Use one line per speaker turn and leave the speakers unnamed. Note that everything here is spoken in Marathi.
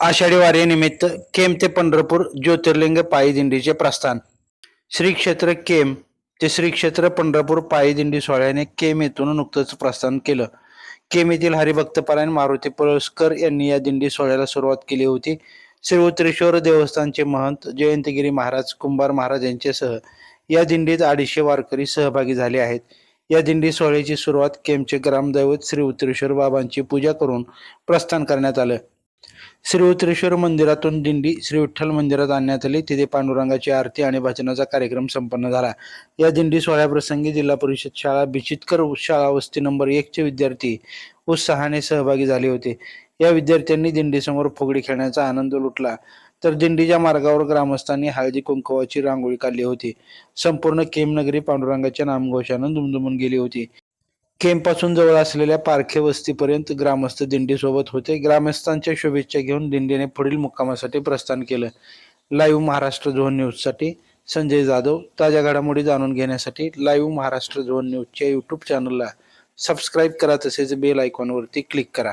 आषाढी वारीनिमित्त केम ते पंढरपूर ज्योतिर्लिंग पायी दिंडीचे प्रस्थान. श्री क्षेत्र केम ते श्री क्षेत्र पंढरपूर पायी दिंडी सोहळ्याने केम येथून नुकतंच प्रस्थान केलं. केम येथील हरिभक्तपरायण मारुती पळसकर यांनी या दिंडी सोहळ्याला सुरुवात केली होती. श्री उत्रेश्वर देवस्थानचे महंत जयंतगिरी महाराज कुंभार महाराज यांच्यासह या दिंडीत अडीचशे वारकरी सहभागी झाले आहेत. या दिंडी सोहळ्याची सुरुवात केमचे ग्रामदैवत श्री उत्रेश्वर बाबांची पूजा करून प्रस्थान करण्यात आलं. श्री उत्रेश्वर मंदिरातून दिंडी श्री विठ्ठल मंदिरात आणण्यात आली. तिथे पांडुरंगाची आरती आणि भजनाचा कार्यक्रम संपन्न झाला. या दिंडी सोहळ्याप्रसंगी जिल्हा परिषद शाळा बिचितकर शाळा वस्ती नंबर एक चे विद्यार्थी उत्साहाने सहभागी झाले होते. या विद्यार्थ्यांनी दिंडीसमोर फुगडी खेळण्याचा आनंद लुटला. तर दिंडीच्या मार्गावर ग्रामस्थांनी हळदी कुंकवाची रांगोळी काढली होती. संपूर्ण केमनगरी पांडुरंगाच्या नामघोषानं दुमदुमून गेली होती. केमपासून जवळ असलेल्या पारखे वस्तीपर्यंत ग्रामस्थ दिंडीसोबत होते. ग्रामस्थांच्या शुभेच्छा घेऊन दिंडीने पुढील मुक्कामासाठी प्रस्थान केलं. लाईव्ह महाराष्ट्र झोन न्यूजसाठी संजय जाधव. ताज्या घडामोडी जाणून घेण्यासाठी लाईव्ह महाराष्ट्र झोन न्यूजच्या यूट्यूब चॅनलला सबस्क्राईब करा तसेच बेल आयकॉनवरती क्लिक करा.